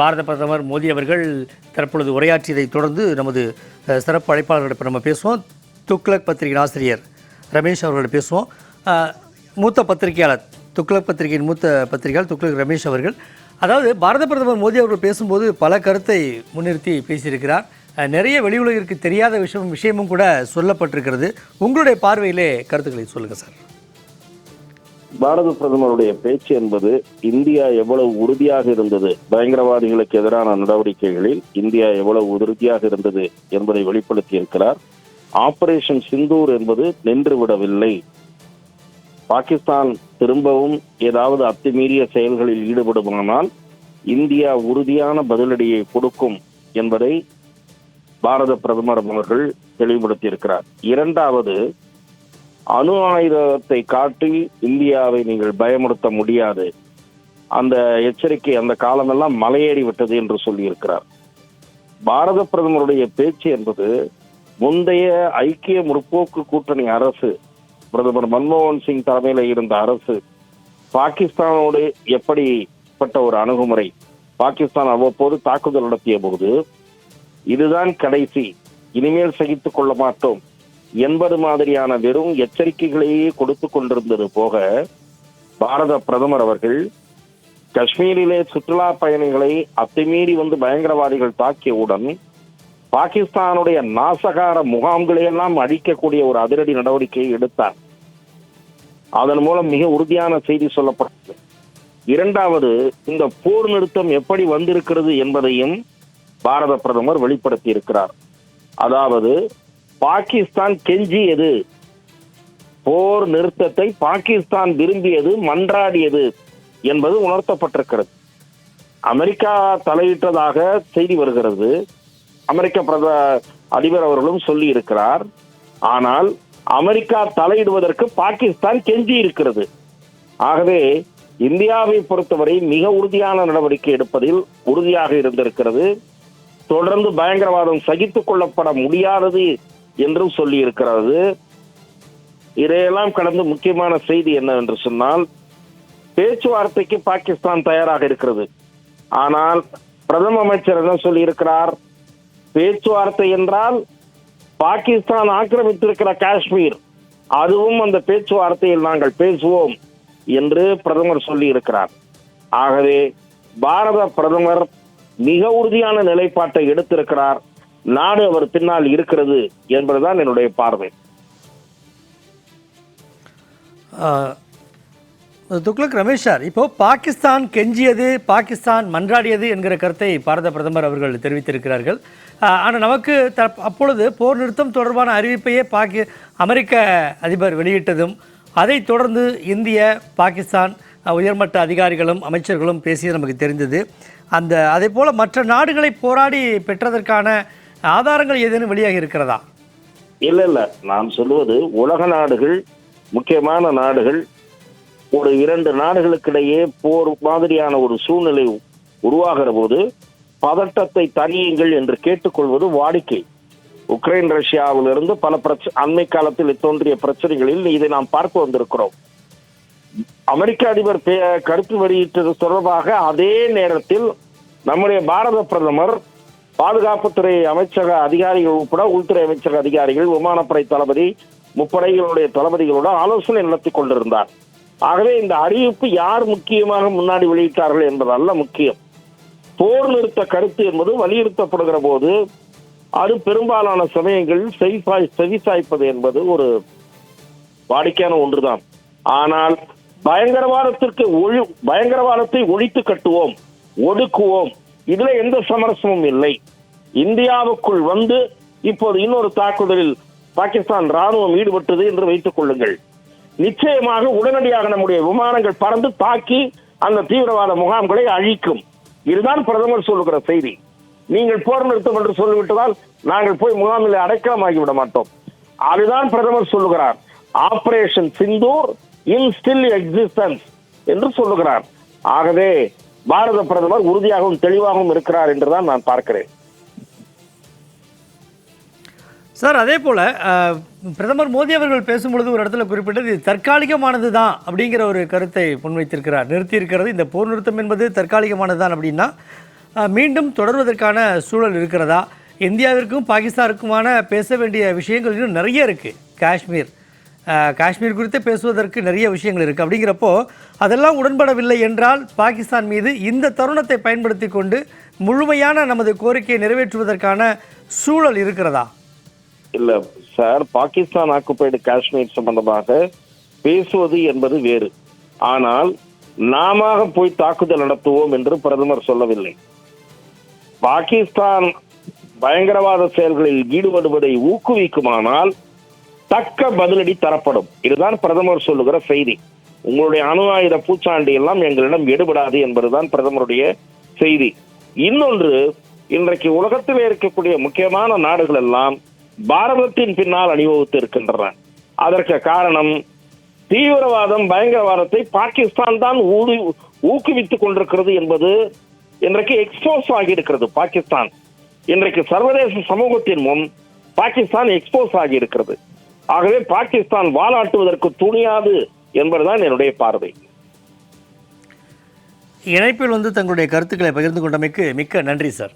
பாரத பிரதமர் மோடி அவர்கள் தற்பொழுது உரையாற்றியதை தொடர்ந்து நமது சிறப்பு அழைப்பாளர்களிடம் இப்போ நம்ம பேசுவோம். துக்ளக் பத்திரிகையின் ஆசிரியர் ரமேஷ் அவர்களிடம் பேசுவோம். மூத்த பத்திரிகையாளர் துக்ளக் பத்திரிகையின் மூத்த பத்திரிகையாளர் துக்ளக் ரமேஷ் அவர்கள். அதாவது பாரத பிரதமர் மோடி அவர்கள் பேசும்போது பல கருத்தை முன்னிறுத்தி பேசியிருக்கிறார். நிறைய வெளியுலகிற்கு தெரியாத விஷயம் விஷயமும் கூட சொல்லப்பட்டிருக்கிறது. உங்களுடைய பார்வையிலே கருத்துக்களை சொல்லுங்கள் சார். பாரத பிரதமருடைய பேச்சு என்பது இந்தியா எவ்வளவு உறுதியாக இருந்தது? பயங்கரவாதிகளுக்கு எதிரான நடவடிக்கைகளில் இந்தியா எவ்வளவு உறுதியாக இருந்தது என்பதை வெளிப்படுத்தி இருக்கிறார் ஆபரேஷன் சிந்தூர் என்பது நின்று விடவில்லை பாகிஸ்தான் திரும்பவும் ஏதாவது அத்துமீறிய செயல்களில் ஈடுபடுமானால் இந்தியா உறுதியான பதிலடியை கொடுக்கும் என்பதை பாரத பிரதமர் அவர்கள் தெளிவுபடுத்தியிருக்கிறார். இரண்டாவது அணு ஆயுதத்தை காட்டி இந்தியாவை நீங்கள் பயமுறுத்த முடியாது. அந்த எச்சரிக்கை அந்த காலமெல்லாம் மலையேறி விட்டது என்று சொல்லியிருக்கிறார். பாரத பிரதமருடைய பேச்சு என்பது முந்தைய ஐக்கிய முற்போக்கு கூட்டணி அரசு பிரதமர் மன்மோகன் சிங் தலைமையில் இருந்த அரசு பாகிஸ்தானோடு எப்படிப்பட்ட ஒரு அணுகுமுறை பாகிஸ்தான் அவ்வப்போது தாக்குதல் நடத்திய போது இதுதான் கடைசி இனிமேல் சகித்துக் கொள்ள மாட்டோம். என்பது மாதிரியான வெறும் எச்சரிக்கைகளையே கொடுத்து கொண்டிருந்தது போக பாரத பிரதமர் அவர்கள் காஷ்மீரிலே சுற்றுலா பயணிகளை அத்துமீறி வந்து பயங்கரவாதிகள் தாக்கியவுடன் பாகிஸ்தானுடைய நாசகார முகாம்களையெல்லாம் அழிக்கக்கூடிய ஒரு அதிரடி நடவடிக்கையை எடுத்தார். அதன் மூலம் மிக உறுதியான செய்தி சொல்லப்பட்டது. இரண்டாவது இந்த போர் நிறுத்தம் எப்படி வந்திருக்கிறது என்பதையும் பாரத பிரதமர் வெளிப்படுத்தி இருக்கிறார் அதாவது பாகிஸ்தான் கெஞ்சியது. போர் நிறுத்தத்தை பாகிஸ்தான் விரும்பியது மன்றாடியது என்பது உணர்த்தப்பட்டிருக்கிறது. அமெரிக்கா தலையிட்டதாக செய்தி வருகிறது. அமெரிக்க பிரத அதிபர் அவர்களும் சொல்லி இருக்கிறார் ஆனால் அமெரிக்கா தலையிடுவதற்கு பாகிஸ்தான் கெஞ்சி இருக்கிறது ஆகவே இந்தியாவை பொறுத்தவரை மிக உறுதியான நடவடிக்கை எடுப்பதில் உறுதியாக இருந்திருக்கிறது. தொடர்ந்து பயங்கரவாதம் சகித்துக் கொள்ளப்பட முடியாதது என்றும் சொல்லி இருக்கிறது இதையெல்லாம் கடந்து முக்கியமான செய்தி என்னவென்று சொன்னால் பேச்சுவார்த்தைக்கு பாகிஸ்தான் தயாராக இருக்கிறது. ஆனால் பிரதம அமைச்சர் என்ன சொல்லியிருக்கிறார்? பேச்சுவார்த்தை என்றால் பாகிஸ்தான் ஆக்கிரமித்திருக்கிற காஷ்மீர் அதுவும் அந்த பேச்சுவார்த்தையில் நாங்கள் பேசுவோம் என்று பிரதமர் சொல்லி இருக்கிறார் ஆகவே பாரத பிரதமர் மிக உறுதியான நிலைப்பாட்டை எடுத்திருக்கிறார். நாடு அவர் பின்னால் இருக்கிறது என்பதுதான் என்னுடைய பார்வை. துக்ளக் ரமேஷ் சார் இப்போ பாகிஸ்தான் கெஞ்சியது பாகிஸ்தான் மன்றாடியது என்கிற கருத்தை பாரத பிரதமர் அவர்கள் தெரிவித்திருக்கிறார்கள். ஆனால் நமக்கு த அப்பொழுது போர் நிறுத்தம் தொடர்பான அறிவிப்பையே பாகி அமெரிக்க அதிபர் வெளியிட்டதும் அதைத் தொடர்ந்து இந்திய பாகிஸ்தான் உயர்மட்ட அதிகாரிகளும் அமைச்சர்களும் பேசியது நமக்கு தெரிந்தது. அந்த அதே போல் மற்ற நாடுகளை போராடி பெற்றதற்கான ஆதாரங்கள் ஏதேனும் வெளியாகி இருக்கிறதா? இல்ல இல்ல. நான் சொல்லுவது உலக நாடுகள் முக்கியமான நாடுகள் ஒரு இரண்டு நாடுகளுக்கிடையே போர் மாதிரியான ஒரு சூழ்நிலை உருவாகிற போது பதட்டத்தை தனியுங்கள் என்று கேட்டுக்கொள்வது வாடிக்கை. உக்ரைன் ரஷ்யாவிலிருந்து பல பிரச்ச அண்மை காலத்தில் தோன்றிய பிரச்சனைகளில் இதை நாம் பார்த்து வந்திருக்கிறோம். அமெரிக்க அதிபர் பே- கருத்து வெளியிட்டது தொடர்பாக அதே நேரத்தில் நம்முடைய பாரத பிரதமர் பாதுகாப்புத்துறை அமைச்சக அதிகாரிகள் உட்பட உள்துறை அமைச்சக அதிகாரிகள் விமானப்படை தளபதி முப்படைகளுடைய தளபதிகளோடு ஆலோசனை நடத்தி கொண்டிருந்தார். ஆகவே இந்த அறிவிப்பு யார் முக்கியமாக முன்னாடி வெளியிட்டார்கள் என்பதல்ல முக்கியம். போர் நிறுத்த கருத்து என்பது வலியுறுத்தப்படுகிற போது அது பெரும்பாலான சமயங்கள் செவிசாய் செவிசாய்ப்பது என்பது ஒரு வாடிக்கையான ஒன்றுதான். ஆனால் பயங்கரவாதத்திற்கு ஒழி பயங்கரவாதத்தை ஒழித்து கட்டுவோம் ஒடுக்குவோம் இதுல எந்த சமரசமும் இல்லை. இந்தியாவுக்குள் வந்து இப்போது இன்னொரு தாக்குதலில் பாகிஸ்தான் ராணுவம் ஈடுபட்டது என்று வைத்துக் கொள்ளுங்கள். நிச்சயமாக உடனடியாக நம்முடைய விமானங்கள் பறந்து தாக்கி அந்த தீவிரவாத முகாம்களை அழிக்கும். இதுதான் பிரதமர் சொல்லுகிற செய்தி. நீங்கள் போர் நிறுத்தம் என்று சொல்லிவிட்டதால் நாங்கள் போய் முகாமில் அடைக்கலமாகி விட மாட்டோம். அதுதான் பிரதமர் சொல்லுகிறார். Operation Sindoor in still existence என்று சொல்லுகிறார். ஆகவே பாரத பிரதமர் உறுதியாகவும் தெளிவாகவும் இருக்கிறார் என்றுதான் நான் பார்க்கிறேன். சார் அதே போல் பிரதமர் மோடி அவர்கள் பேசும்பொழுது ஒரு இடத்துல குறிப்பிட்டது தற்காலிகமானது தான் அப்படிங்கிற ஒரு கருத்தை முன்வைத்திருக்கிறார். நிறுத்தியிருக்கிறது. இந்த போர் நிறுத்தம் என்பது தற்காலிகமானது தான் அப்படின்னா மீண்டும் தொடர்வதற்கான சூழல் இருக்கிறதா? இந்தியாவிற்கும் பாகிஸ்தானுக்குமான பேச வேண்டிய விஷயங்கள் இன்னும் நிறைய இருக்குது காஷ்மீர் காஷ்மீர் குறித்து பேசுவதற்கு நிறைய விஷயங்கள் இருக்குது அப்படிங்கிறப்போ அதெல்லாம் உடன்படவில்லை என்றால் பாகிஸ்தான் மீது இந்த தருணத்தை பயன்படுத்தி கொண்டு முழுமையான நமது கோரிக்கையை நிறைவேற்றுவதற்கான சூழல் இருக்கிறதா? இல்ல சார் பாகிஸ்தான் ஆக்குபைடு காஷ்மீர் சம்பந்தமாக பேசுவது என்பது வேறு. ஆனால் நாம போய் தாக்குதல் நடத்துவோம் என்று பிரதமர் சொல்லவில்லை. பாகிஸ்தான் பயங்கரவாத செயல்களில் ஈடுபடுவதை ஊக்குவிக்குமானால் தக்க பதிலடி தரப்படும். இதுதான் பிரதமர் சொல்லுகிற செய்தி. உங்களுடைய அணு ஆயுத பூச்சாண்டி எல்லாம் எங்களிடம் எடுபடாது என்பதுதான் பிரதமருடைய செய்தி. இன்னொன்று இன்றைக்கு உலகத்தில் இருக்கக்கூடிய முக்கியமான நாடுகள் எல்லாம் பாரதத்தின் பின்னால் அணிவகுத்து இருக்கின்றன அதற்கு காரணம் தீவிரவாதம் பயங்கரவாதத்தை பாகிஸ்தான் தான் ஊடு- ஊக்குவித்துக் கொண்டிருக்கிறது என்பது இன்றைக்கு எக்ஸ்போஸ் ஆகியிருக்கிறது. பாகிஸ்தான் இன்றைக்கு சர்வதேச சமூகத்தின் முன் பாகிஸ்தான் எக்ஸ்போஸ் ஆகியிருக்கிறது. ஆகவே பாகிஸ்தான் வாலாட்டுவதற்கு துணியாது என்பதுதான் என்னுடைய பார்வை. இணைப்பில் வந்து தங்களுடைய கருத்துக்களை பகிர்ந்து கொண்டமைக்கு மிக்க நன்றி சார்.